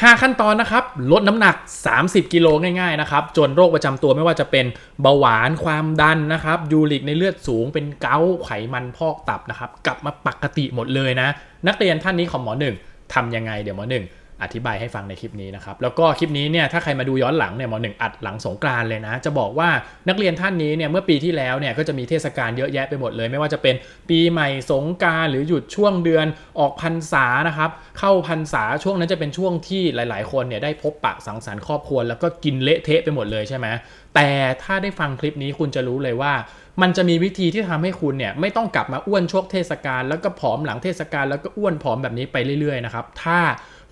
5 ขั้นตอนนะครับ ลดน้ำหนัก 30 กิโลง่ายๆนะครับ จนโรคประจำตัวไม่ว่าจะเป็นเบาหวานความดันนะครับ ยูริกในเลือดสูงเป็นเกาต์ไขมันพอกตับนะครับ กลับมาปกติหมดเลยนะ นักเรียนท่านนี้ของหมอหนึ่งทำยังไงเดี๋ยวหมอหนึ่ง อธิบายให้ฟังในคลิปนี้นะครับแล้วก็คลิปนี้เนี่ยถ้าใครมาดูย้อนหลังเนี่ยมหนึ่งอัดหลังสงกรานเลยนะ จะบอกว่านักเรียนท่านนี้เนี่ยเมื่อปีที่แล้วเนี่ยก็จะมีเทศกาลเยอะแยะไปหมดเลย ไม่ว่าจะเป็นปีใหม่สงกรารหรือหยุดช่วงเดือนออกพรรษานะครับเข้าพรรษาช่วงนั้นจะเป็นช่วงที่หลาย ๆ คนเนี่ยได้พบปะสังสรรค์ครอบครัวแล้วก็กินเละเทะไปหมดเลยใช่ไหมแต่ถ้าได้ฟังคลิปนี้คุณจะรู้เลยว่ามันจะมีวิธีที่ทำให้คุณเนี่ยไม่ต้องกลับมาอ้วนช่วงเทศกาลแล้วก็ผอมหลังเทศกาลแล้วก็อ้วนผอมแบบนี้ไปเรื่อยๆนะครับถ้า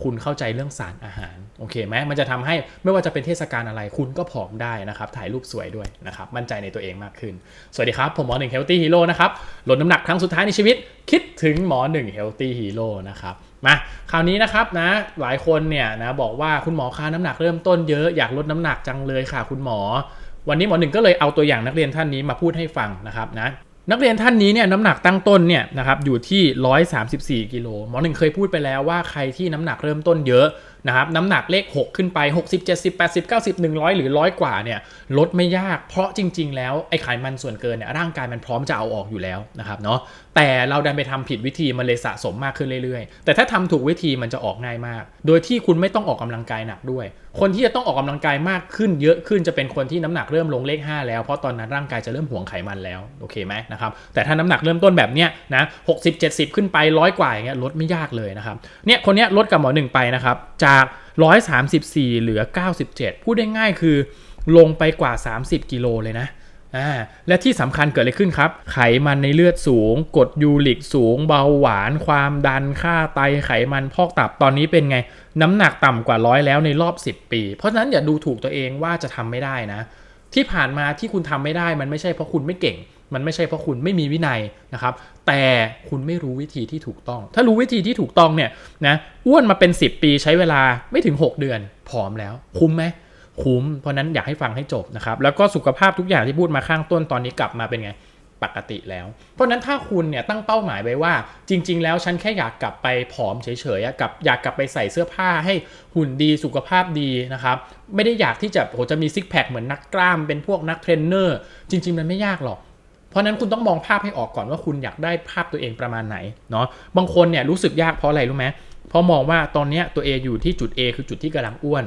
คุณเข้าใจเรื่องสารอาหารโอเคไหมมันจะทำให้ไม่ว่าจะเป็นเทศกาลอะไรคุณก็ผอมได้นะครับ ถ่ายรูปสวยด้วยนะครับ มั่นใจในตัวเองมากขึ้น สวัสดีครับ ผมหมอหนึ่งเฮลตี้ฮีโร่นะครับลดน้ำหนักครั้งสุดท้ายในชีวิต คิดถึงหมอหนึ่งเฮลตี้ฮีโร่นะครับมาคราวนี้นะครับนะหลายคนเนี่ยนะบอกว่าคุณหมอค่าน้ำหนักเริ่มต้นเยอะอยากลดน้ำหนักจังเลยค่ะ คุณหมอ วันนี้หมอหนึ่งก็เลยเอาตัวอย่างนักเรียนท่านนี้มาพูดให้ฟังนะครับนะ นักเรียนท่านนี้เนี่ยน้ำหนักตั้งต้นเนี่ยนะครับอยู่ที่ 134 กิโลหมอหนึ่งเคยพูดไปแล้วว่าใครที่น้ำหนักเริ่มต้นเยอะ นะครับน้ำหนักเลข 6 ขึ้นไป 60 70 80 90 100 หรือ 100 กว่าเนี่ยลดไม่ยาก เพราะจริง ๆ แล้วไอ้ไขมันส่วนเกินเนี่ยร่างกายมันพร้อมจะเอาออกอยู่แล้วนะครับเนาะแต่เราดันไปทำผิดวิธีมันเลยสะสมมากขึ้นเรื่อยๆ แต่ถ้าทำถูกวิธีมันจะออกง่ายมาก โดยที่คุณไม่ต้องออกกำลังกายหนักด้วย คนที่จะต้องออกกำลังกายมากขึ้นเยอะขึ้นจะเป็นคนที่น้ำหนักเริ่มลงเลข 5 แล้วเพราะตอนนั้นร่างกายจะเริ่มห่วงไขมันแล้วโอเคไหมนะครับแต่ถ้าน้ำหนักเริ่มต้นแบบเนี้ยนะ60 70ขึ้นไปร้อยกว่าอย่างเงี้ยลดไม่ยากเลยนะครับเนี่ยคนเนี้ยลดกับหมอหนึ่งไปนะครับจาก134 เหลือ 97 พูดได้ง่ายคือลงไปกว่า 30 กิโลเลยนะอ่าและที่สำคัญเกิดอะไรขึ้นครับ ไขมันในเลือดสูง กรดยูริกสูง เบาหวาน ความดันค่าไตไขมันพอกตับตอนนี้เป็นไง น้ำหนักต่ำกว่าร้อยแล้วในรอบ 10 ปี เพราะฉะนั้นอย่าดูถูกตัวเองว่าจะทำไม่ได้นะ ที่ผ่านมาที่คุณทำไม่ได้มันไม่ใช่เพราะคุณไม่เก่ง มันไม่ใช่เพราะคุณไม่มีวินัยนะครับแต่คุณไม่รู้วิธีที่ถูกต้อง ถ้ารู้วิธีที่ถูกต้องเนี่ยนะอ้วนมาเป็น 10 ปีใช้เวลาไม่ถึง 6 เดือน ผอมแล้ว คุ้มไหมคุ้ม เพราะนั้นอยากให้ฟังให้จบนะครับแล้วก็สุขภาพทุกอย่างที่พูดมาข้างต้นตอนนี้กลับมาเป็นไงปกติแล้ว เพราะนั้นถ้าคุณเนี่ยตั้งเป้าหมายไว้ว่า จริง ๆ แล้วฉันแค่อยากกลับไปผอมเฉยๆกับอยากกลับไปใส่เสื้อผ้าให้หุ่นดีสุขภาพดีนะครับ ไม่ได้อยากที่จะโหจะมีซิกแพคเหมือนนักกล้ามเป็นพวกนักเทรนเนอร์จริง ๆ มันไม่ยากหรอก เพราะนั้นคุณต้องมองภาพให้ออกก่อนว่าคุณอยากได้ภาพตัวเองประมาณไหนเนาะบางคนเนี่ยรู้สึกยากเพราะอะไรรู้ไหมเพราะมองว่าตอนนี้ตัวเออยู่ที่จุด A คือจุดที่กำลังอ้วน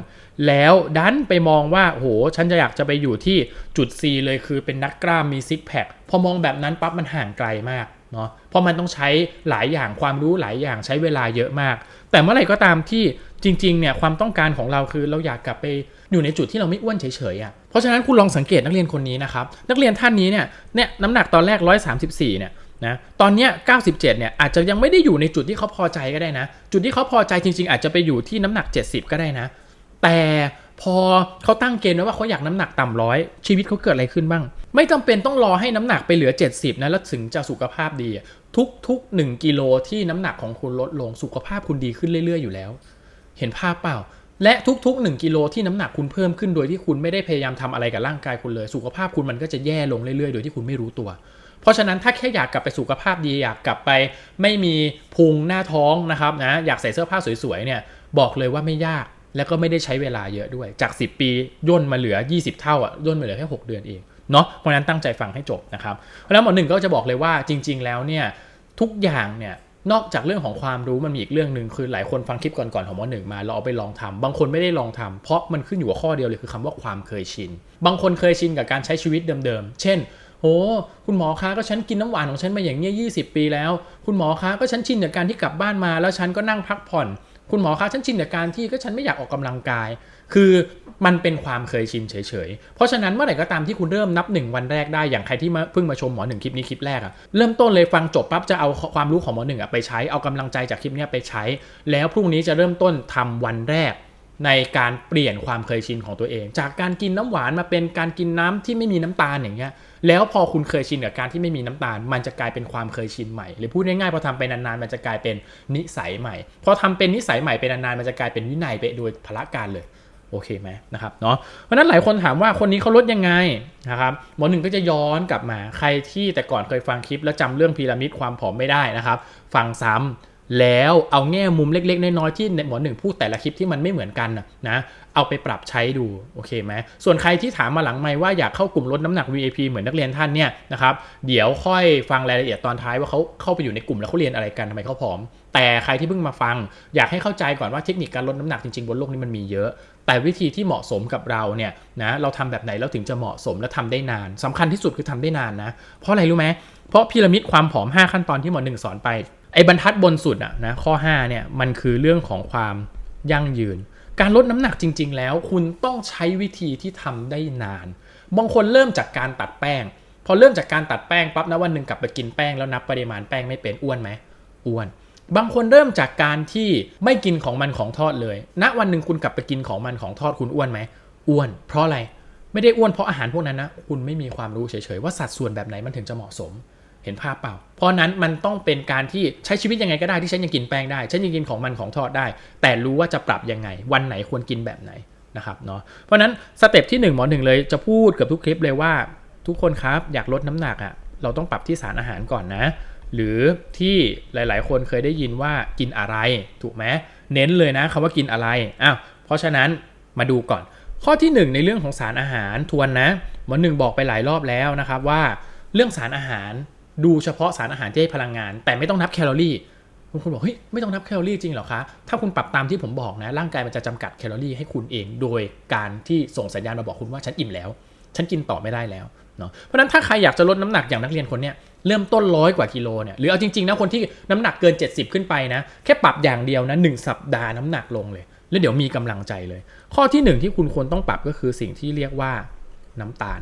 แล้วดันไปมองว่าโหฉันจะอยากจะไปอยู่ที่จุด C เลยคือเป็นนักกล้ามมีซิกแพคพอมองแบบนั้นปั๊บมันห่างไกลมากเนาะเพราะมันต้องใช้หลายอย่างความรู้หลายอย่างใช้เวลาเยอะมาก แต่เมื่อไหร่ก็ตามที่ จริงๆเนี่ยความต้องการของเราคือเราอยากกลับไปอยู่ในจุดที่เราไม่อ้วนเฉยๆอะเพราะฉะนั้นคุณลองสังเกตนักเรียนคนนี้นะครับนักเรียนท่านนี้เนี่ยเนี่ยน้ำหนักตอนแรก 134เนี่ยนะตอนนี้97เนี่ยอาจจะยังไม่ได้อยู่ในจุดที่เขาพอใจก็ได้นะ จุดที่เขาพอใจจริง ๆ อาจจะไปอยู่ที่น้ำหนัก 70 ก็ได้นะ แต่พอเขาตั้งเกณฑ์ไว้ว่าเขาอยากน้ำหนักต่ำร้อยชีวิตเขาเกิดอะไรขึ้นบ้าง ไม่จำเป็นต้องรอให้น้ำหนักไปเหลือ 70นะแล้วถึงจะสุขภาพดีทุกทุก1กิโลที่น้ำหนักของคุณลดลงสุขภาพคุณดีขึ้นเรื่อย ๆ อยู่แล้ว เห็นภาพเปล่า และทุกๆ 1 กิโลที่น้ำหนักคุณเพิ่มขึ้นโดยที่คุณไม่ได้พยายามทำอะไรกับร่างกายคุณเลย สุขภาพคุณมันก็จะแย่ลงเรื่อยๆ โดยที่คุณไม่รู้ตัว เพราะฉะนั้นถ้าแค่อยากกลับไปสุขภาพดีอยากกลับไปไม่มีพุงหน้าท้องนะครับนะอยากใส่เสื้อผ้าสวยๆเนี่ยบอกเลยว่าไม่ยากแล้วก็ไม่ได้ใช้เวลาเยอะด้วยจาก 10 ปีย่นมาเหลือ 20 เท่าอะย่นมาเหลือแค่6เดือนเองเนาะเพราะฉะนั้นตั้งใจฟังให้จบนะครับเพราะฉะนั้นหมอหนึ่งก็จะบอกเลยว่าจริง ๆ แล้วเนี่ยทุกอย่างเนี่ย นอกจากเรื่องของความรู้มันมีอีกเรื่องหนึ่งคือหลายคนฟังคลิปก่อนๆของหมอหนึ่งมาเราเอาไปลองทำบางคนไม่ได้ลองทำเพราะมันขึ้นอยู่กับข้อเดียวเลยคือคำว่าความเคยชิน บางคนเคยชินกับการใช้ชีวิตเดิมๆ เช่นโอ้คุณหมอคะก็ฉันกินน้ำหวานของฉันมาอย่างเงี้ยยีปีแล้ว คุณหมอคะก็ฉันชินกับการที่กลับบ้านมาแล้วฉันก็นั่งพักผ่อน คุณหมอคะฉันชินกับการที่ก็ฉันไม่อยากออกกำลังกาย คือมันเป็นความเคยชินเฉยๆ เพราะฉะนั้นเมื่อไหร่ก็ตามที่คุณเริ่มนับหนึ่งวันแรกได้อย่างใครที่มาเพิ่งมาชมหมอหนึ่งคลิปนี้คลิปแรกอะเริ่มต้นเลยฟังจบปั๊บจะเอาความรู้ของหมอหนึ่งอะไปใช้เอากำลังใจจากคลิปนี้ไปใช้ แล้วพรุ่งนี้จะเริ่มต้นทำวันแรก ในการเปลี่ยนความเคยชินของตัวเอง จากการกินน้ำหวานมาเป็นการกินน้ำที่ไม่มีน้ำตาลอย่างเงี้ยแล้วพอคุณเคยชินกับการที่ไม่มีน้ำตาล มันจะกลายเป็นความเคยชินใหม่ หรือพูดง่ายๆพอทำไปนานๆมันจะกลายเป็นนิสัยใหม่ พอทำเป็นนิสัยใหม่ไปนานๆมันจะกลายเป็นวินัยไปโดยพละการเลย โอเคไหมนะครับเนาะเพราะนั้นหลายคนถามว่าคนนี้เขาลดยังไงนะครับหมอหนึ่งก็จะย้อนกลับมาใครที่แต่ก่อนเคยฟังคลิป แล้วจำเรื่องพีระมิดความผอมไม่ได้นะครับ ฟังซ้ำแล้วเอาแง่มุมเล็กๆ น้อยๆที่หมอหนึ่งพูดแต่ละคลิปที่มันไม่เหมือนกันนะ เอาไปปรับใช้ดูโอเคไหมส่วนใครที่ถามมาหลังไม่ว่าอยากเข้ากลุ่มลดน้ำหนัก VIP เหมือนนักเรียนท่านเนี่ยนะครับเดี๋ยวค่อยฟังรายละเอียดตอนท้ายว่าเขาเข้าไปอยู่ในกลุ่มแล้วเขาเรียนอะไรกันทำไมเขาผอม แต่ใครที่เพิ่งมาฟัง อยากให้เข้าใจก่อนว่าเทคนิคการลดน้ำหนักจริงๆบนโลกนี้มันมีเยอะ แต่วิธีที่เหมาะสมกับเราเนี่ยนะเราทำแบบไหนแล้วถึงจะเหมาะสมและทำได้นานสำคัญที่สุดคือทำได้นานนะเพราะอะไรรู้ไหมเพราะพีระมิดความผอม 5 ขั้นตอนที่หมอหนึ่งสอนไปไอ้บรรทัดบนสุดอะนะข้อ5เนี่ยมันคือเรื่องของความยั่งยืน การลดน้ำหนักจริง ๆ แล้ว คุณต้องใช้วิธีที่ทำได้นาน บางคนเริ่มจากการตัดแป้ง พอเริ่มจากการตัดแป้งปั๊บนะวันหนึ่งกลับไปกินแป้งแล้วนับปริมาณแป้งไม่เป็นอ้วนไหมอ้วน บางคนเริ่มจากการที่ไม่กินของมันของทอดเลยณวันหนึ่งคุณกลับไปกินของมันของทอดคุณอ้วนไหมอ้วน เพราะอะไรไม่ได้อ้วนเพราะอาหารพวกนั้นนะคุณไม่มีความรู้เฉยๆว่าสัดส่วนแบบไหนมันถึงจะเหมาะสม เห็นภาพเปล่า เพราะนั้นมันต้องเป็นการที่ใช้ชีวิตยังไงก็ได้ที่ฉันยังกินแป้งได้ฉันยังกินของมันของทอดได้ แต่รู้ว่าจะปรับยังไง วันไหนควรกินแบบไหนนะครับเนาะเพราะนั้นสเต็ปที่1หมอหนึ่งเลยจะพูดเกับทุกคลิปเลยว่า ทุกคนครับอยากลดน้ำหนักอะ่ะเราต้องปรับที่สารอาหารก่อนนะ หรือที่หลาย ๆ คนเคยได้ยินว่ากินอะไรถูกไหมเน้นเลยนะคำว่ากินอะไรอ้าวเพราะฉะนั้นมาดูก่อน ข้อที่ 1 ในเรื่องของสารอาหารทวนนะหมอหนึ่งบอกไปหลายรอบแล้วนะครับว่า เรื่องสารอาหาร ดูเฉพาะสารอาหารที่ให้พลังงาน แต่ไม่ต้องนับแคลอรี่บางคนบอกเฮ้ยไม่ต้องนับแคลอรี่จริงเหรอคะ ถ้าคุณปรับตามที่ผมบอกนะ ร่างกายมันจะจำกัดแคลอรี่ให้คุณเอง โดยการที่ส่งสัญญาณมาบอกคุณว่าฉันอิ่มแล้ว ฉันกินต่อไม่ได้แล้วเนาะเพราะนั้นถ้าใครอยากจะลดน้ำหนักอย่างนักเรียนคนเนี้ยเริ่มต้นร้อยกว่ากิโลเนี่ยหรือเอาจริงๆนะคนที่น้ำหนักเกิน 70 ขึ้นไปนะแค่ปรับอย่างเดียวนะหสัปดาห์น้ำหนักลงเลย แล้วเดี๋ยวมีกำลังใจเลย ข้อที่หนึ่งที่คุณควรต้องปรับก็คือสิ่งที่เรียกว่าน้ำตาล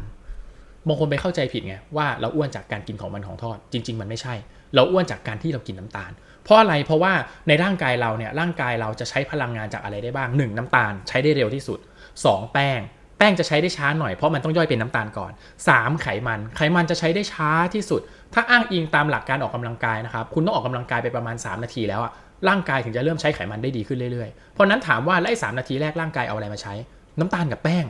บางคนไปเข้าใจผิดไงว่าเราอ้วนจากการกินของมันของทอด จริง ๆ มันไม่ใช่ เราอ้วนจากการที่เรากินน้ำตาล เพราะอะไรเพราะว่าในร่างกายเราเนี่ยร่างกายเราจะใช้พลังงานจากอะไรได้บ้าง 1. น้ำตาลใช้ได้เร็วที่สุด 2. แป้งแป้งจะใช้ได้ช้าหน่อยเพราะมันต้องย่อยเป็นน้ำตาลก่อน 3. ไขมัน ไขมันจะใช้ได้ช้าที่สุด ถ้าอ้างอิงตามหลักการออกกำลังกายนะครับคุณต้องออกกำลังกายไปประมาณ 3 นาทีแล้วอะร่างกายถึงจะเริ่มใช้ไขมันได้ดีขึ้นเรื่อยๆ เพราะนั้นถามว่าไล่สามนาทีแรกร่างกายเอาอะไรมาใช้ น้ำตาลกับแป้ง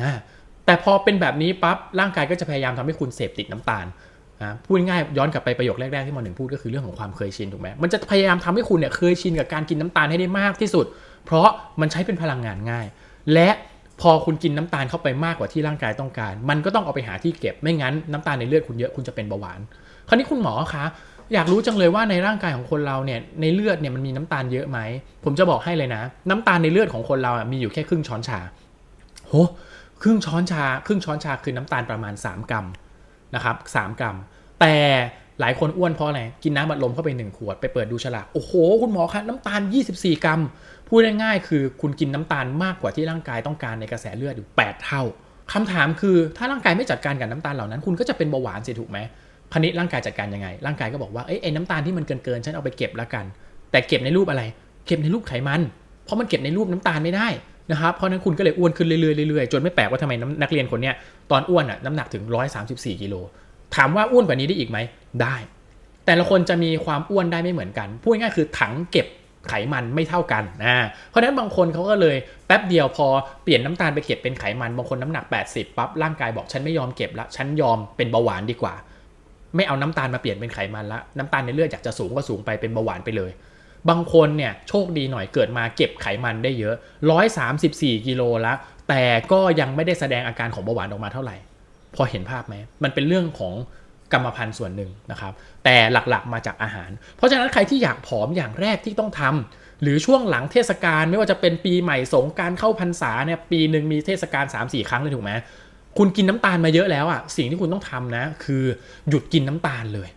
นะ แต่พอเป็นแบบนี้ปั๊บร่างกายก็จะพยายามทำให้คุณเสพติดน้ำตาลนะพูดง่ายย้อนกลับไปประโยคแรกๆที่หมอหนึ่งพูดก็คือเรื่องของความเคยชินถูกไหมมันจะพยายามทำให้คุณเนี่ยเคยชินกับการกินน้ำตาลให้ได้มากที่สุด เพราะมันใช้เป็นพลังงานง่าย และพอคุณกินน้ำตาลเข้าไปมากกว่าที่ร่างกายต้องการ มันก็ต้องเอาไปหาที่เก็บไม่งั้นน้ำตาลในเลือดคุณเยอะคุณจะเป็นเบาหวาน คราวนี้คุณหมอคะอยากรู้จังเลยว่าในร่างกายของคนเราเนี่ยในเลือดเนี่ยมันมีน้ำตาลเยอะไหมผมจะบอกให้เลยนะ น้ำตาลในเลือดของคนเรามีอยู่แค่ครึ่งช้อนชาโห ครึ่งช้อนชา ครึ่งช้อนชาคือน้ำตาลประมาณ 3 กรัมนะครับสกรัม แต่หลายคนอ้วนเพราะอะไรกินน้ำบัดลมเข้าไป 1 ขวดไปเปิดดูฉลาก โอ้โห คุณหมอคะน้ำตาล 24 กรัม พูดง่ายๆคือคุณกินน้ำตาลมากกว่าที่ร่างกายต้องการในกระแสเลือดอยู่ 8 เท่าคำถามคือถ้าร่างกายไม่จัดการกับน้ำตาลเหล่านั้น คุณก็จะเป็นเบาหวานสิถูกไหมคณิตร่างกายจัดการยังไง ร่างกายก็บอกว่าเอ้ไอ้น้ำตาลที่มันเกินๆฉันเอาไปเก็บแล้วกัน แต่เก็บในรูปอะไร เก็บในรูปไขมัน เพราะมันเก็บในรูปน้ำตาลไม่ได้ นะครับเพราะนั้นคุณก็เลยอ้วนขึ้นเรื่อยๆๆจนไม่แปลกว่าทำไมนักเรียนคนนี้ตอนอ้วนอะน้ำหนักถึง 134กิโลถามว่าอ้วนกว่านี้ได้อีกไหมได้ แต่ละคนจะมีความอ้วนได้ไม่เหมือนกันพูดง่ายคือถังเก็บไขมันไม่เท่ากันนะเพราะนั้นบางคนเขาก็เลยแป๊บเดียวพอเปลี่ยนน้ำตาลไปเก็บเป็นไขมันบางคนน้ำหนัก 80ปั๊บร่างกายบอกฉันไม่ยอมเก็บละฉันยอมเป็นเบาหวานดีกว่า ไม่เอาน้ำตาลมาเปลี่ยนเป็นไขมันละน้ำตาลในเลือดอยากจะสูงก็สูงไปเป็นเบาหวานไปเลย บางคนเนี่ยโชคดีหน่อยเกิดมาเก็บไขมันได้เยอะ 134 กิโลละ แต่ก็ยังไม่ได้แสดงอาการของเบาหวานออกมาเท่าไหร่ พอเห็นภาพไหม มันเป็นเรื่องของกรรมพันธุ์ส่วนหนึ่งนะครับ แต่หลักๆมาจากอาหาร เพราะฉะนั้นใครที่อยากผอมอย่างแรกที่ต้องทำหรือช่วงหลังเทศกาลไม่ว่าจะเป็นปีใหม่สงการเข้าพรรษาเนี่ยปีหนึ่งมีเทศกาล3-4 ครั้งเลยถูกไหมคุณกินน้ำตาลมาเยอะแล้วอะสิ่งที่คุณต้องทำนะ คือหยุดกินน้ำตาลเลย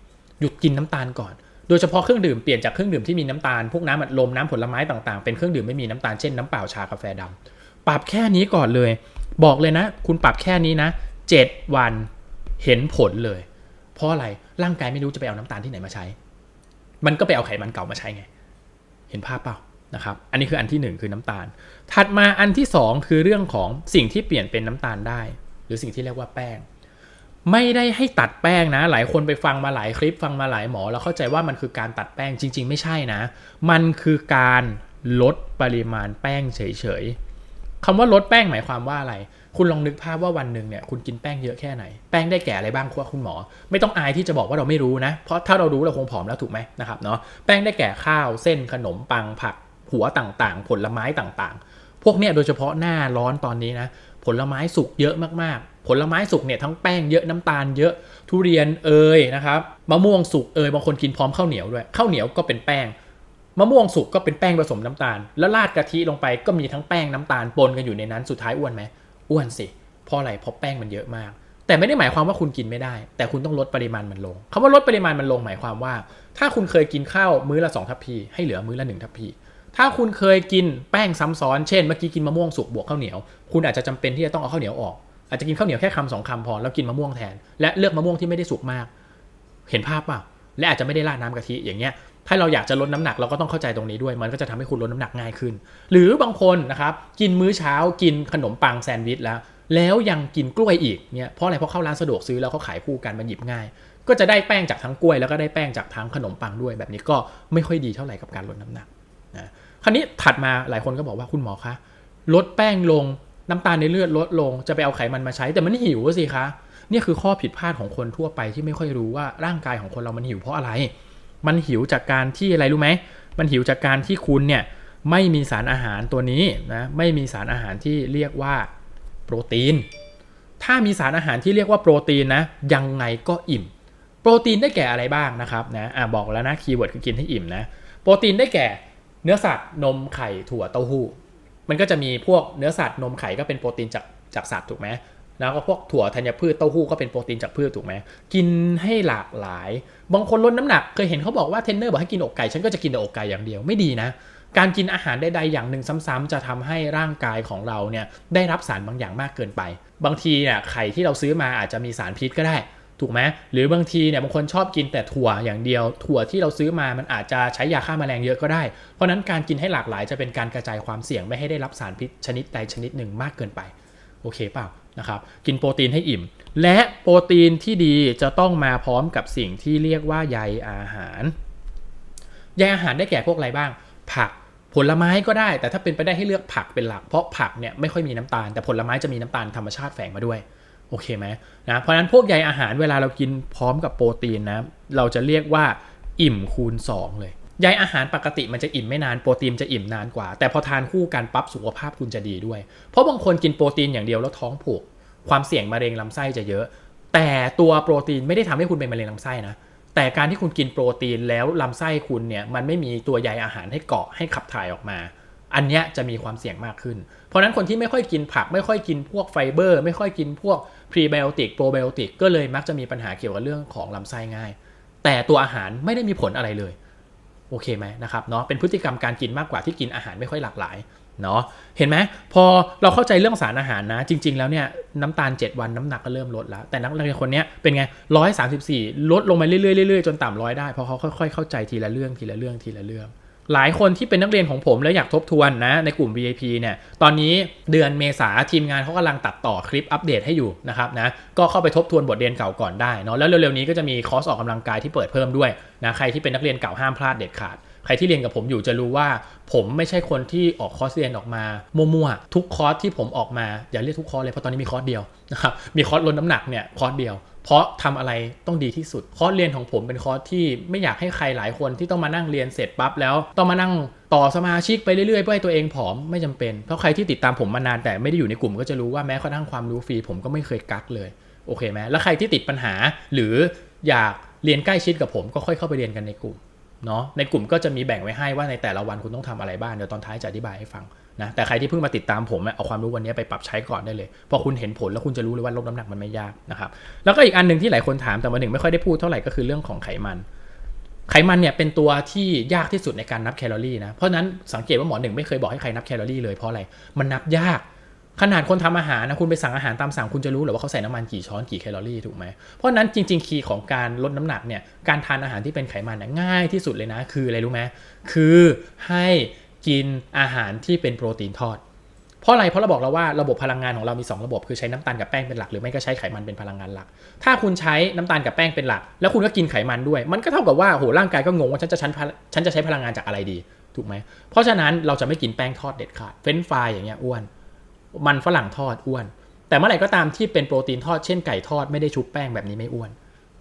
หยุดกินน้ำตาลก่อน โดยเฉพาะเครื่องดื่มเปลี่ยนจากเครื่องดื่มที่มีน้ำตาล พวกน้ำอัดลมน้ำผลไม้ต่างๆ เป็นเครื่องดื่มไม่มีน้ำตาลเช่นน้ำเปล่าชากาแฟดำปรับแค่นี้ก่อนเลย บอกเลยนะ คุณปรับแค่นี้นะ 7 วันเห็นผลเลย เพราะอะไรร่างกายไม่รู้จะไปเอาน้ำตาลที่ไหนมาใช้ มันก็ไปเอาไขมันเก่ามาใช้ไง เห็นภาพเปล่านะครับ อันนี้คืออันที่ 1 คือน้ำตาล ถัดมาอันที่ 2 คือเรื่องของสิ่งที่เปลี่ยนเป็นน้ำตาลได้ หรือสิ่งที่เรียกว่าแป้ง ไม่ได้ให้ตัดแป้งนะ หลายคนไปฟังมาหลายคลิปฟังมาหลายหมอ แล้วเข้าใจว่ามันคือการตัดแป้งจริง ๆ ไม่ใช่นะ มันคือการลดปริมาณแป้งเฉยๆคำว่าลดแป้งหมายความว่าอะไร คุณลองนึกภาพว่าวันหนึ่งเนี่ยคุณกินแป้งเยอะแค่ไหน แป้งได้แก่อะไรบ้างครับคุณหมอ ไม่ต้องอายที่จะบอกว่าเราไม่รู้นะ เพราะถ้าเรารู้เราคงผอมแล้วถูกไหมนะครับเนาะแป้งได้แก่ข้าวเส้นขนมปังผักหัวต่างๆ ผลไม้ต่างๆ พวกเนี้ยโดยเฉพาะหน้าร้อนตอนนี้นะ ผลไม้สุกเยอะมากๆ ผลไม้สุกเนี่ยทั้งแป้งเยอะน้ำตาลเยอะทุเรียนเอยนะครับมะม่วงสุกเอยบางคนกินพร้อมข้าวเหนียวด้วยข้าวเหนียวก็เป็นแป้งมะม่วงสุกก็เป็นแป้งผสมน้ำตาล แล้วราดกะทิลงไปก็มีทั้งแป้งน้ำตาลปนกันอยู่ในนั้นสุดท้ายอ้วนไหมอ้วนสิเพราะอะไรเพราะแป้งมันเยอะมาก แต่ไม่ได้หมายความว่าคุณกินไม่ได้ แต่คุณต้องลดปริมาณมันลงคำว่าลดปริมาณมันลงหมายความว่า ถ้าคุณเคยกินข้าวมื้อละสองทัพพีให้เหลือมื้อละหนึ่งทัพพี ถ้าคุณเคยกินแป้งซ้ำซ้อนเช่นเมื่อกี้กินมะม่วงสุกบวกข้าวเหนียว คุณอาจจะจำเป็นที่จะต้องเอาข้าวเหนียวออก อาจจะกินข้าวเหนียวแค่คำสองคำพอแล้วกินมะม่วงแทน และเลือกมะม่วงที่ไม่ได้สุกมาก เห็นภาพเปล่าและอาจจะไม่ได้ราดน้ำกะทิอย่างเงี้ยถ้าเราอยากจะลดน้ำหนักเราก็ต้องเข้าใจตรงนี้ด้วย มันก็จะทำให้คุณลดน้ำหนักง่ายขึ้น หรือบางคนนะครับกินมื้อเช้ากินขนมปังแซนด์วิชแล้ว แล้วยังกินกล้วยอีกเนี่ยเพราะอะไรเพราะเข้าร้านสะดวกซื้อแล้วเขาขายคู่กันมันหยิบง่าย ก็จะได้แป้งจากทั้งกล้วยแล้วก็ได้แป้งจากทั้งขนมปังด้วย แบบนี้ก็ไม่ค่อยดีเท่าไหร่กับการลดน้ำหนักนะ คราวนี้ถัดมาหลายคนก็บอกว่าคุณหมอคะลดแป้งลงน้ำตาลในเลือดลดลงจะไปเอาไขมันมาใช้ แต่มันหิวสิคะเนี่ยคือข้อผิดพลาดของคนทั่วไปที่ไม่ค่อยรู้ว่าร่างกายของคนเรามันหิวเพราะอะไร มันหิวจากการที่อะไรรู้ไหมมันหิวจากการที่คุณเนี่ยไม่มีสารอาหารตัวนี้นะไม่มีสารอาหารที่เรียกว่าโปรตีน ถ้ามีสารอาหารที่เรียกว่าโปรตีนนะยังไงก็อิ่ม โปรตีนได้แก่อะไรบ้างนะครับนะอ่าบอกแล้วนะคีย์เวิร์ดคือกินให้อิ่มนะโปรตีนได้แก่ เนื้อสัตว์นมไข่ถั่วเต้าหู้ มันก็จะมีพวกเนื้อสัตว์นมไข่ก็เป็นโปรตีนจากจากสัตว์ถูกไหมแล้วก็พวกถั่วธัญพืชเต้าหู้ก็เป็นโปรตีนจากพืชถูกไหมกินให้หลากหลาย บางคนลดน้ำหนักเคยเห็นเขาบอกว่าเทรนเนอร์บอกให้กินอกไก่ฉันก็จะกินแต่อกไก่อย่างเดียวไม่ดีนะ การกินอาหารใดๆอย่างหนึ่งซ้ำๆจะทำให้ร่างกายของเราเนี่ยได้รับสารบางอย่างมากเกินไป บางทีเนี่ยไข่ที่เราซื้อมาอาจจะมีสารพิษก็ได้ ถูกไหมหรือบางทีเนี่ยบางคนชอบกินแต่ถั่วอย่างเดียว ถั่วที่เราซื้อมามันอาจจะใช้ยาฆ่าแมลงเยอะก็ได้ เพราะนั้นการกินให้หลากหลายจะเป็นการกระจายความเสี่ยงไม่ให้ได้รับสารพิษชนิดใดชนิดหนึ่งมากเกินไปโอเคเปล่านะครับกินโปรตีนให้อิ่ม และโปรตีนที่ดีจะต้องมาพร้อมกับสิ่งที่เรียกว่าใยอาหารใยอาหารได้แก่พวกอะไรบ้าง ผักผลไม้ก็ได้ แต่ถ้าเป็นไปได้ให้เลือกผักเป็นหลัก เพราะผักเนี่ยไม่ค่อยมีน้ำตาลแต่ผลไม้จะมีน้ำตาลธรรมชาติแฝงมาด้วย โอเคไหมนะเพราะนั้นพวกใยอาหารเวลาเรากินพร้อมกับโปรตีนนะเราจะเรียกว่าอิ่มคูณ 2 เลยใยอาหารปกติมันจะอิ่มไม่นานโปรตีนจะอิ่มนานกว่า แต่พอทานคู่กันปั๊บสุขภาพคุณจะดีด้วย เพราะบางคนกินโปรตีนอย่างเดียวแล้วท้องผูก ความเสี่ยงมะเร็งลำไส้จะเยอะ แต่ตัวโปรตีนไม่ได้ทำให้คุณเป็นมะเร็งลำไส้นะแต่การที่คุณกินโปรตีนแล้วลำไส้คุณเนี่ยมันไม่มีตัวใยอาหารให้เกาะให้ขับถ่ายออกมา อันเนี้ยจะมีความเสี่ยงมากขึ้น ราะนั้นคนที่ไม่ค่อยกินผัก ไม่ค่อยกินพวกไฟเบอร์ ไม่ค่อยกินพวกพรีไบโอติกโปรไบโอติกก็เลยมักจะมีปัญหาเกี่ยวกับเรื่องของลำไส้ง่าย แต่ตัวอาหารไม่ได้มีผลอะไรเลยโอเคไหมนะครับเนาะเป็นพฤติกรรมการกินมากกว่าที่กินอาหารไม่ค่อยหลากหลายเนาะเห็นไหมพอเราเข้าใจเรื่องสารอาหารนะ จริง ๆ แล้วเนี่ยน้ำตาล 7 วันน้ำหนักก็เริ่มลดแล้ว แต่นักเรียนคนนี้เป็นไงร้อยสามสิบสี่ลดลงมาเรื่อยๆเรื่อยๆจนต่ำร้อยได้เพราะเขาค่อยๆเข้าใจทีละเรื่องทีละเรื่องทีละเรื่อง หลายคนที่เป็นนักเรียนของผมแล้วอยากทบทวนนะในกลุ่ม VIP เนี่ยตอนนี้เดือนเมษาทีมงานเขากำลังตัดต่อคลิปอัปเดตให้อยู่นะครับนะก็เข้าไปทบทวนบทเรียนเก่าก่อนได้เนาะแล้วเร็วๆนี้ก็จะมีคอร์สออกกำลังกายที่เปิดเพิ่มด้วยนะใครที่เป็นนักเรียนเก่าห้ามพลาดเด็ดขาดใครที่เรียนกับผมอยู่จะรู้ว่า ผมไม่ใช่คนที่ออกคอร์สเรียนออกมามั่วๆทุกคอร์สที่ผมออกมาอย่าเรียกทุกคอร์สเลยเพราะตอนนี้มีคอร์สเดียวนะครับมีคอร์สลดน้ำหนักเนี่ยคอร์สเดียว เพราะทำอะไรต้องดีที่สุด คอร์สเรียนของผมเป็นคอร์สที่ไม่อยากให้ใครหลายคนที่ต้องมานั่งเรียนเสร็จปั๊บแล้ว ต้องมานั่งต่อสมาชิกไปเรื่อยๆเพื่อให้ตัวเองผอมไม่จำเป็น เพราะใครที่ติดตามผมมานานแต่ไม่ได้อยู่ในกลุ่มก็จะรู้ว่าแม้กระทั่งความรู้ฟรีผมก็ไม่เคยกักเลยโอเคไหมแล้วใครที่ติดปัญหา หรืออยากเรียนใกล้ชิดกับผมก็ค่อยเข้าไปเรียนกันในกลุ่มเนาะในกลุ่มก็จะมีแบ่งไว้ให้ว่าในแต่ละวันคุณต้องทำอะไรบ้างเดี๋ยวตอนท้ายจะอธิบายให้ฟัง นะแต่ใครที่เพิ่งมาติดตามผมเอาความรู้วันนี้ไปปรับใช้ก่อนได้เลย พอคุณเห็นผลแล้วคุณจะรู้เลยว่าลดน้ำหนักมันไม่ยากนะครับแล้วก็อีกอันหนึ่งที่หลายคนถามแต่วันหนึ่งไม่ค่อยได้พูดเท่าไหร่ก็คือเรื่องของไขมัน ไขมันเนี่ยเป็นตัวที่ยากที่สุดในการนับแคลอรี่นะเพราะนั้นสังเกตว่าหมอหนึ่งไม่เคยบอกให้ใครนับแคลอรี่เลยเพราะอะไรมันนับยากขนาดคนทำอาหารนะคุณไปสั่งอาหารตามสั่งคุณจะรู้หรือว่าเขาใส่น้ำมันกี่ช้อนกี่แคลอรี่ถูกไหมเพราะนั้นจริงๆ คีย์ของการลดน้ำหนักเนี่ยการทานอาหารที่เป็นไขมันนะง่ายที่สุดเลยนะ คืออะไรรู้ไหมคือให้ กินอาหารที่เป็นโปรตีนทอด เพราะอะไร เพราะเราบอกแล้วว่าระบบพลังงานของเรามี 2 ระบบ คือใช้น้ำตาลกับแป้งเป็นหลัก หรือไม่ก็ใช้ไขมันเป็นพลังงานหลัก ถ้าคุณใช้น้ำตาลกับแป้งเป็นหลัก แล้วคุณก็กินไขมันด้วย มันก็เท่ากับว่าโหร่างกายก็งงว่าฉันจะฉันฉันจะใช้พลังงานจากอะไรดี ถูกไหม เพราะฉะนั้นเราจะไม่กินแป้งทอดเด็ดขาด เฟรนฟรายอย่างเงี้ยอ้วน มันฝรั่งทอดอ้วน แต่เมื่อไหร่ก็ตามที่เป็นโปรตีนทอด เช่นไก่ทอดไม่ได้ชุบแป้งแบบนี้ไม่อ้วน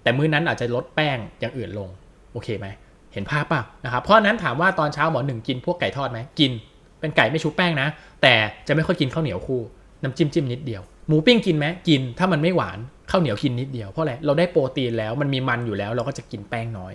แต่มื้อนั้นอาจจะลดแป้งอย่างอื่นลง โอเคไหม เห็นภาพป่ะนะครับเพราะนั้นถามว่าตอนเช้าหมอหนึ่งกินพวกไก่ทอดไหมกิน เป็นไก่ไม่ชุบแป้งนะ แต่จะไม่ค่อยกินข้าวเหนียวคู่น้ำจิ้มจิ้มนิดเดียวหมูปิ้งกินไหมกินถ้ามันไม่หวานข้าวเหนียวกินนิดเดียวเพราะอะไรเราได้โปรตีนแล้วมันมีมันอยู่แล้ว เราก็จะกินแป้งน้อย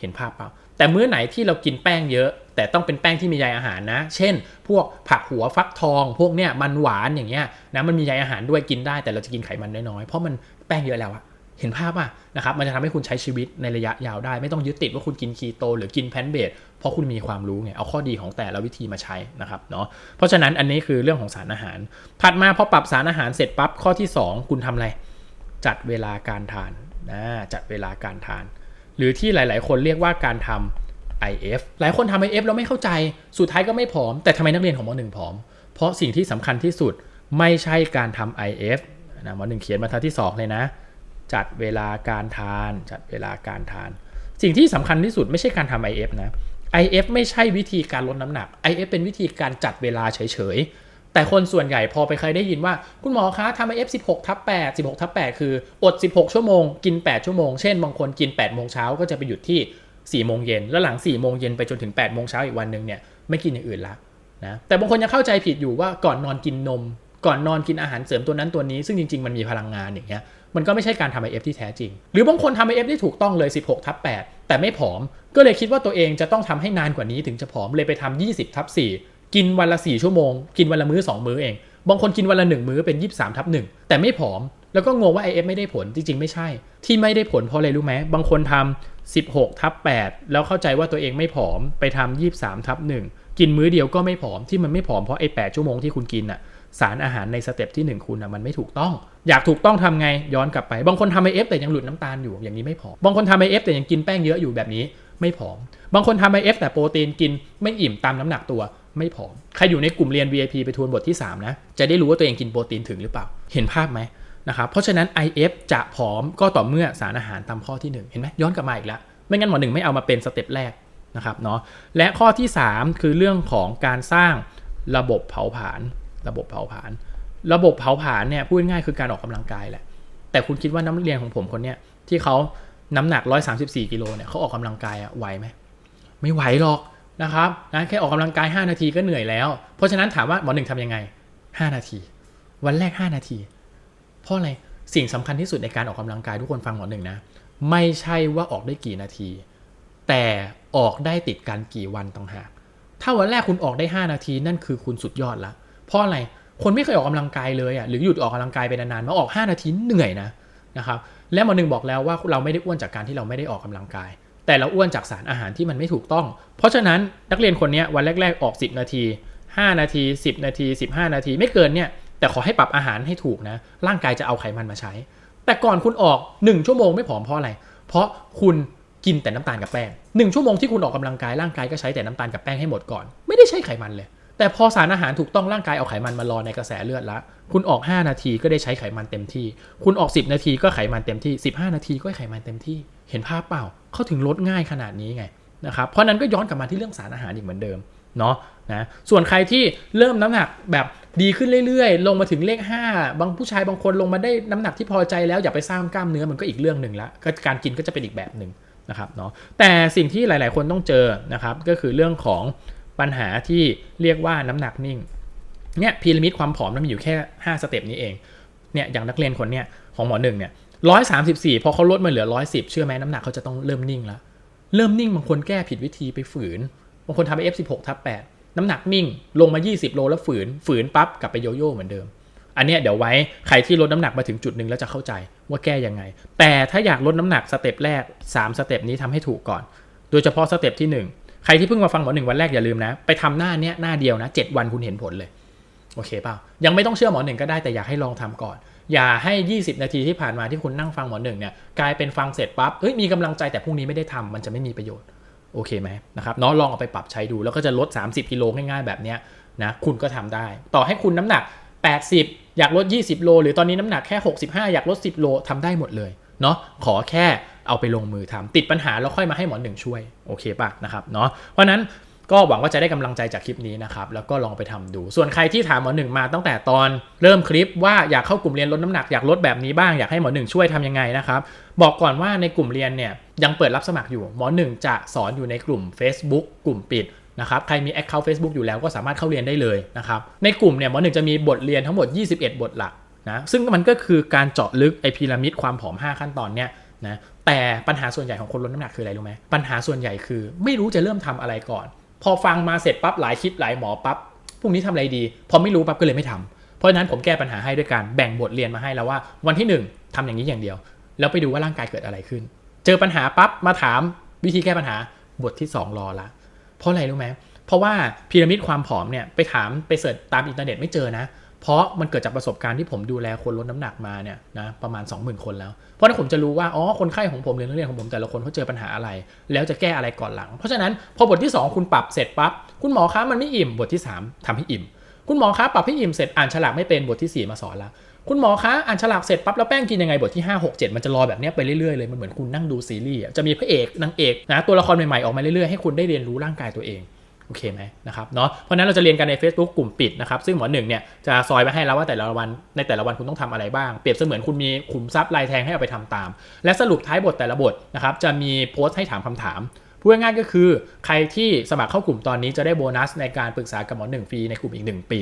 เห็นภาพเปล่าแต่มื้อไหนที่เรากินแป้งเยอะ แต่ต้องเป็นแป้งที่มีใยอาหารนะ เช่น พวกผักหัวฟักทอง พวกเนี้ยมันหวานอย่างเงี้ยนะมันมีใยอาหารด้วยกินได้ แต่เราจะกินไขมันน้อยๆเพราะมันแป้งเยอะแล้วอะ เห็นภาพป่ะนะครับมันจะทำให้คุณใช้ชีวิตในระยะยาวได้ ไม่ต้องยึดติดว่าคุณกินคีโต หรือกินแพนเบสเพราะคุณมีความรู้ไงเอาข้อดีของแต่ละวิธีมาใช้นะครับเนาะเพราะฉะนั้นอันนี้คือเรื่องของสารอาหาร ถัดมาพอปรับสารอาหารเสร็จปั๊บข้อที่ 2 คุณทำอะไร จัดเวลาการทานนะจัดเวลาการทาน หรือที่หลาย ๆ คนเรียกว่าการทำ IF หลายคนทำ IF แล้วไม่เข้าใจสุดท้ายก็ไม่ผอม แต่ทำไมนักเรียนของมหนึ่งผอม เพราะสิ่งที่สำคัญที่สุดไม่ใช่การทำ IF นะมหนึ่งเขียนบรรทัดที่ 2 เลยนะ จัดเวลาการทาน จัดเวลาการทาน สิ่งที่สำคัญที่สุดไม่ใช่การทำ IF นะ IF ไม่ใช่วิธีการลดน้ำหนัก IF เป็นวิธีการจัดเวลาเฉยๆ แต่คนส่วนใหญ่พอไปเคยได้ยินว่า คุณหมอคะทำ IF 16ทับ8 16ทับ8คืออด 16 ชั่วโมง กิน 8 ชั่วโมง เช่น บางคนกิน 8 โมงเช้าก็จะไปหยุดที่ 4 โมงเย็น แล้วหลัง 4 โมงเย็นไปจนถึง 8 โมงเช้าอีกวันหนึ่งเนี่ยไม่กินอย่างอื่นละนะแต่บางคนยังเข้าใจผิดอยู่ว่าก่อนนอนกินนม ก่อนนอนกินอาหารเสริมตัวนั้นตัวนี้ซึ่งจริง ๆ มันมีพลังงานอย่างเงี้ยมันก็ไม่ใช่การทำ IF ที่แท้จริง หรือบางคนทำ IF ได้ถูกต้องเลย 16ทับ8แต่ไม่ผอม ก็เลยคิดว่าตัวเองจะต้องทำให้นานกว่านี้ถึงจะผอมเลยไปทำ20ทับ4กินวันละ 4 ชั่วโมง กินวันละมื้อ 2 มื้อเอง บางคนกินวันละ 1 มื้อเป็น 23ทับ1แต่ไม่ผอม แล้วก็งงว่า IF ไม่ได้ผลจริง ๆ ไม่ใช่ ที่ไม่ได้ผลเพราะอะไรรู้ไหมบางคนทำ16ทับ8แล้วเข้าใจว่าตัวเองไม่ผอมไปทำ23ทับ1กินมื้อเดียวก็ไม่ผอมที่มันไม่ผอมเพราะไอ้8ชั่วโมงที่คุณกินอะ สารอาหารในสเต็ปที่ 1 คุณนะมันไม่ถูกต้อง อยากถูกต้องทำไงย้อนกลับไป บางคนทำไอเอฟแต่ยังหลุดน้ำตาลอยู่อย่างนี้ไม่ผอมบางคนทำไอเอฟแต่ยังกินแป้งเยอะอยู่แบบนี้ไม่ผอม บางคนทำไอเอฟแต่โปรตีนกินไม่อิ่มตามน้ำหนักตัวไม่ผอม ใครอยู่ในกลุ่มเรียน VIP ไปทวนบทที่ 3 นะ จะได้รู้ว่าตัวเองกินโปรตีนถึงหรือเปล่า เห็นภาพไหมนะครับ เพราะฉะนั้น IF จะผอมก็ต่อเมื่อสารอาหารตามข้อที่ 1 เห็นไหมย้อนกลับมาอีกแล้ว ไม่งั้นหมอหนึ่งไม่เอามาเป็นสเต็ปแรกนะครับเนาะ และข้อที่ 3 คือเรื่องของการสร้างระบบเผาผลาญ ระบบเผาผลาญระบบเผาผลาญเนี่ยพูดง่ายคือการออกกำลังกายแหละ แต่คุณคิดว่าน้ำเรียนของผมคนเนี้ยที่เขาน้ำหนัก 134กิโลเนี่ยเขาออกกำลังกายอะไหวไหมไม่ไหวหรอกนะครับนะแค่ออกกำลังกาย 5 นาทีก็เหนื่อยแล้ว เพราะฉะนั้นถามว่าหมอหนึ่งทำยังไง 5 นาที วันแรก 5 นาที เพราะอะไรสิ่งสำคัญที่สุดในการออกกำลังกายทุกคนฟังหมอหนึ่งนะไม่ใช่ว่าออกได้กี่นาที แต่ออกได้ติดกันกี่วันต่างหากถ้าวันแรกคุณออกได้ 5 นาทีนั่นคือคุณสุดยอดละ เพราะอะไรคนไม่เคยออกกำลังกายเลยอะหรือหยุดออกกำลังกายไปนานๆมาออก 5 นาทีเหนื่อยนะนะครับและหมอหนึ่งบอกแล้วว่าเราไม่ได้อ้วนจากการที่เราไม่ได้ออกกำลังกาย แต่เราอ้วนจากสารอาหารที่มันไม่ถูกต้อง เพราะฉะนั้นนักเรียนคนนี้วันแรก ๆออก 10 นาที 5 นาที 10 นาที 15 นาทีไม่เกินเนี่ยแต่ขอให้ปรับอาหารให้ถูกนะร่างกายจะเอาไขมันมาใช้ แต่ก่อนคุณออก 1 ชั่วโมงไม่ผอมเพราะอะไร เพราะคุณกินแต่น้ำตาลกับแป้งหนึ่งชั่วโมงที่คุณออกกำลังกายร่างกายก็ใช้แต่น้ำตาลกับแป้งให้หมดก่อน ไม่ได้ใช้ไขมันเลย แต่พอสารอาหารถูกต้องร่างกายเอาไขมันมารอในกระแสเลือดละ คุณออก 5 นาทีก็ได้ใช้ไขมันเต็มที่ คุณออก 10 นาทีก็ไขมันเต็มที่ 15 นาทีก็ไขมันเต็มที่ เห็นภาพเปล่า เขาถึงลดง่ายขนาดนี้ไงนะครับ เพราะนั้นก็ย้อนกลับมาที่เรื่องสารอาหารอีกเหมือนเดิมเนาะนะ ส่วนใครที่เริ่มน้ำหนักแบบดีขึ้นเรื่อยๆ ลงมาถึงเลข 5 บางผู้ชายบางคนลงมาได้น้ำหนักที่พอใจแล้วอย่าไปสร้างกล้ามเนื้อมันก็อีกเรื่องหนึ่งละก็การกินก็จะเป็นอีกแบบหนึ่งนะครับเนาะ แต่สิ่งที่หลาย ๆ คนต้องเจอนะครับก็คือเรื่องของ ปัญหาที่เรียกว่าน้ำหนักนิ่งเนี่ยพีระมิดความผอมมันมีอยู่แค่ 5 สเต็ปนี้เองเนี่ยอย่างนักเรียนคนเนี้ยของหมอหนึ่งเนี่ยร้อยสามสิบสี่พอเขาลดมาเหลือร้อยสิบเชื่อไหมน้ำหนักเขาจะต้องเริ่มนิ่งแล้ว เริ่มนิ่งบางคนแก้ผิดวิธีไปฝืน บางคนทำไป F16 ทับ8น้ำหนักนิ่ง ลงมา 20 โลแล้วฝืน ฝืนปั๊บกลับไปโยโย่เหมือนเดิม อันเนี้ยเดี๋ยวไว้ใครที่ลดน้ำหนักมาถึงจุดหนึ่งแล้วจะเข้าใจว่าแก้ยังไง แต่ถ้าอยากลดน้ำหนักสเต็ปแรก 3 สเต็ปนี้ทำให้ถูกก่อน โดยเฉพาะสเต็ปที่1 ใครที่เพิ่งมาฟังหมอหนึ่งวันแรกอย่าลืมนะ ไปทำหน้าเนี้ยหน้าเดียวนะ 7 วันคุณเห็นผลเลย โอเคเปล่า ยังไม่ต้องเชื่อหมอหนึ่งก็ได้แต่อยากให้ลองทำก่อน อย่าให้ 20 นาทีที่ผ่านมาที่คุณนั่งฟังหมอหนึ่งเนี่ยกลายเป็นฟังเสร็จปั๊บเอ้ยมีกำลังใจแต่พรุ่งนี้ไม่ได้ทำมันจะไม่มีประโยชน์โอเคไหมนะครับเนาะลองเอาไปปรับใช้ดูแล้วก็จะลด 30กิโลง่ายๆแบบเนี้ยนะคุณก็ทำได้ ต่อให้คุณน้ำหนัก 80 อยากลด 20 โล หรือตอนนี้น้ำหนักแค่ 65 อยากลด 10 โลทำได้หมดเลยเนาะขอแค่ เอาไปลงมือทำติดปัญหาแล้วค่อยมาให้หมอหนึ่งช่วยโอเคปะนะครับเนาะเพราะนั้นก็หวังว่าจะได้กำลังใจจากคลิปนี้นะครับ แล้วก็ลองไปทำดู ส่วนใครที่ถามหมอหนึ่งมาตั้งแต่ตอนเริ่มคลิปว่าอยากเข้ากลุ่มเรียนลดน้ำหนักอยากลดแบบนี้บ้างอยากให้หมอหนึ่งช่วยทำยังไงนะครับ บอกก่อนว่าในกลุ่มเรียนเนี่ยยังเปิดรับสมัครอยู่หมอหนึ่งจะสอนอยู่ในกลุ่ม Facebook กลุ่มปิดนะครับใครมี Account Facebook อยู่แล้วก็สามารถเข้าเรียนได้เลยนะครับในกลุ่มเนี่ยหมอหนึ่งจะมีบทเรียนทั้งหมด 21 บทหลักนะซึ่งมันก็คือการเจาะลึกไอพีระมิดความผอม 5 ขั้นตอนเนี่ยนะ แต่ปัญหาส่วนใหญ่ของคนลดน้ำหนักคืออะไรรู้ไหมปัญหาส่วนใหญ่คือ ไม่รู้จะเริ่มทำอะไรก่อน พอฟังมาเสร็จปั๊บหลายคลิปหลายหมอปั๊บพรุ่งนี้ทำอะไรดี พอไม่รู้ปั๊บก็เลยไม่ทำเพราะฉะนั้นผมแก้ปัญหาให้ด้วยการแบ่งบทเรียนมาให้แล้วว่า วันที่หนึ่งทำอย่างนี้อย่างเดียว แล้วไปดูว่าร่างกายเกิดอะไรขึ้น เจอปัญหาปั๊บมาถามวิธีแก้ปัญหาบทที่ 2 รอละเพราะอะไรรู้ไหมเพราะว่าพีระมิดความผอมเนี่ยไปถามไปเสิร์ชตามอินเทอร์เน็ตไม่เจอนะ เพราะมันเกิดจากประสบการณ์ที่ผมดูแลคนลดน้ำหนักมาเนี่ยนะประมาณ 20,000 คนแล้ว เพราะนั้นผมจะรู้ว่าอ๋อคนไข้ของผมเรียนนักเรียนของผมแต่ละคนเขาเจอปัญหาอะไร แล้วจะแก้อะไรก่อนหลัง เพราะฉะนั้นพอบทที่ 2 คุณปรับเสร็จปั๊บคุณหมอคะมันไม่อิ่มบทที่ 3ทำให้อิ่ม คุณหมอคะปรับให้อิ่มเสร็จอ่านฉลากไม่เป็นบทที่ 4 มาสอนละคุณหมอคะอ่านฉลากเสร็จปั๊บแล้วแป้งกินยังไงบทที่ 5 6 7 มันจะรอแบบนี้ไปเรื่อยๆเลยมันเหมือนคุณนั่งดูซีรีส์จะมีพระเอกนางเอกนะตัวละครใหม่ๆออกมาเรื่อยๆให้คุณได้เรียนรู้ร่างกายตัวเอง อเคไหมนะครับเนาะเพราะนั้นเราจะเรียนกันใน Facebook กลุ่มปิดนะครับซึ่งหมอหนึ่งเนี่ยจะซอยไปให้แล้วว่าแต่ละวันในแต่ละวันคุณต้องทำอะไรบ้าง เปรียบเสมือนคุณมีขุมทรัพย์ลายแทงให้เอาไปทำตาม และสรุปท้ายบทแต่ละบทนะครับจะมีโพสต์ให้ถามคำถามพูดง่ายก็คือใครที่สมัครเข้ากลุ่มตอนนี้จะได้โบนัสในการปรึกษากับหมอหนึ่งฟรีในกลุ่มอีก 1 ปี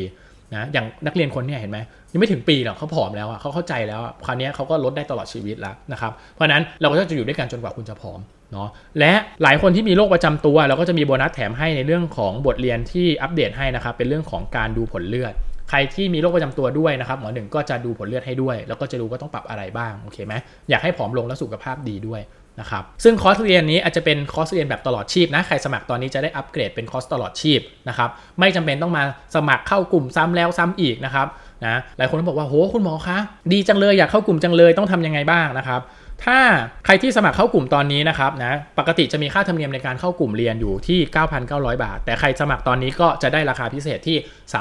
นะอย่างนักเรียนคนเนี้เห็นไหมยังไม่ถึงปีหรอกเขาผอมแล้วอะเขาเข้าใจแล้วคราวนี้เขาก็ลดได้ตลอดชีวิตแล้วนะครับเพราะฉะนั้นเราก็จะอยู่ด้วยกันจนกว่าคุณจะผอม เนาะและหลายคนที่มีโรคประจำตัว เราก็จะมีโบนัสแถมให้ในเรื่องของบทเรียนที่อัปเดตให้นะครับเป็นเรื่องของการดูผลเลือด ใครที่มีโรคประจำตัวด้วยนะครับหมอหนึ่งก็จะดูผลเลือดให้ด้วย แล้วก็จะดูว่าต้องปรับอะไรบ้างโอเคไหมอยากให้ผอมลงและสุขภาพดีด้วยนะครับซึ่งคอร์สเรียนนี้อาจจะเป็นคอร์สเรียนแบบตลอดชีพนะใครสมัครตอนนี้จะได้อัปเกรดเป็นคอร์สตลอดชีพนะครับไม่จำเป็นต้องมาสมัครเข้ากลุ่มซ้ำแล้วซ้ำอีกนะครับนะหลายคนบอกว่าโหคุณหมอคะดีจังเลยอยากเข้ากลุ่มจังเลยต้องทำยังไงบ้างนะครับ ถ้าใครที่สมัครเข้ากลุ่มตอนนี้นะครับนะปกติจะมีค่าธรรมเนียมในการเข้ากลุ่มเรียนอยู่ที่ 9,900 บาท แต่ใครสมัครตอนนี้ก็จะได้ราคาพิเศษที่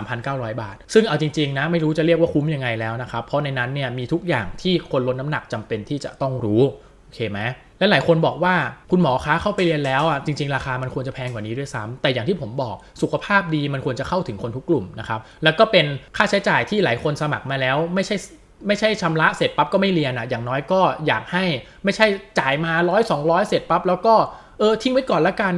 3,900 บาท ซึ่งเอาจริงๆนะไม่รู้จะเรียกว่าคุ้มยังไงแล้วนะครับ เพราะในนั้นเนี่ยมีทุกอย่างที่คนลดน้ำหนักจำเป็นที่จะต้องรู้โอเคไหมและหลายคนบอกว่าคุณหมอคะเข้าไปเรียนแล้วอะจริง ๆ ราคามันควรจะแพงกว่านี้ด้วยซ้ำแต่อย่างที่ผมบอกสุขภาพดีมันควรจะเข้าถึงคนทุกกลุ่มนะครับแล้วก็เป็นค่าใช้จ่ายที่หลายคนสมัครมาแล้ว ไม่ใช่ ไม่ใช่ชำระเสร็จปั๊บก็ไม่เรียนอะอย่างน้อยก็อยากให้ไม่ใช่จ่ายมาร้อยสองร้อยเสร็จปั๊บแล้วก็เออทิ้งไว้ก่อนละกัน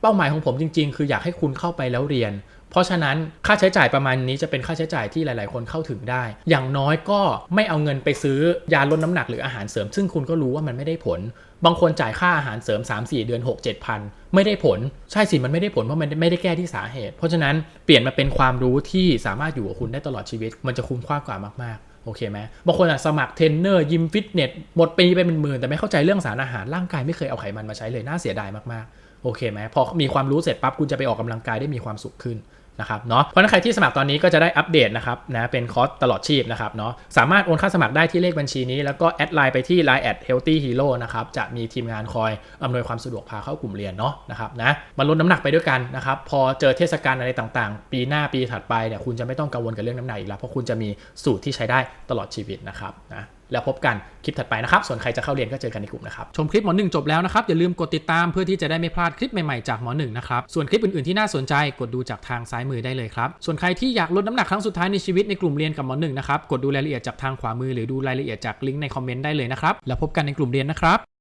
เป้าหมายของผมจริง ๆ คืออยากให้คุณเข้าไปแล้วเรียน เพราะฉะนั้นค่าใช้จ่ายประมาณนี้จะเป็นค่าใช้จ่ายที่หลาย ๆ คนเข้าถึงได้ อย่างน้อยก็ไม่เอาเงินไปซื้อยาลดน้ำหนักหรืออาหารเสริม ซึ่งคุณก็รู้ว่ามันไม่ได้ผล บางคนจ่ายค่าอาหารเสริม 3-4 เดือน 6 7พันไม่ได้ผล ใช่สิมันไม่ได้ผลเพราะมันไม่ได้แก้ที่สาเหตุ เพราะฉะนั้นเปลี่ยนมาเป็นความรู้ที่สามารถอยู่กับคุณได้ตลอดชีวิต มันจะคุ้มค่ากว่ามาก ๆ โอเคไหมบางคนอะสมัครเทรนเนอร์ยิมฟิตเนสหมดปีไปเป็นหมื่นแต่ไม่เข้าใจเรื่องสารอาหารร่างกายไม่เคยเอาไขมันมาใช้เลยน่าเสียดายมากๆโอเคไหมพอมีความรู้เสร็จปั๊บคุณจะไปออกกำลังกายได้มีความสุขขึ้น นะครับเนาะเพราะนั้นใครที่สมัครตอนนี้ก็จะได้อัปเดตนะครับนะเป็นคอร์สตลอดชีพนะครับเนาะสามารถโอนค่าสมัครได้ที่เลขบัญชีนี้ แล้วก็แอดไลน์ไปที่ Line at healthy hero นะครับจะมีทีมงานคอยอำนวยความสะดวกพาเข้ากลุ่มเรียนเนาะนะครับนะมาลดน้ำหนักไปด้วยกันนะครับพอเจอเทศกาลอะไรต่างๆ ปีหน้าปีถัดไปเนี่ยคุณจะไม่ต้องกังวลกับเรื่องน้ำหนักอีกแล้วเพราะคุณจะมีสูตรที่ใช้ได้ตลอดชีวิตนะครับนะ แล้วพบกันคลิปถัดไปนะครับ ส่วนใครจะเข้าเรียนก็เจอกันในกลุ่มนะครับ ชมคลิปหมอหนึ่งจบแล้วนะครับ อย่าลืมกดติดตามเพื่อที่จะได้ไม่พลาดคลิปใหม่ๆจากหมอหนึ่งนะครับ ส่วนคลิปอื่นๆที่น่าสนใจกดดูจากทางซ้ายมือได้เลยครับ ส่วนใครที่อยากลดน้ำหนักครั้งสุดท้ายในชีวิตในกลุ่มเรียนกับหมอหนึ่งนะครับ กดดูรายละเอียดจากทางขวามือหรือดูรายละเอียดจากลิงก์ในคอมเมนต์ได้เลยนะครับ แล้วพบกันในกลุ่มเรียนนะครับ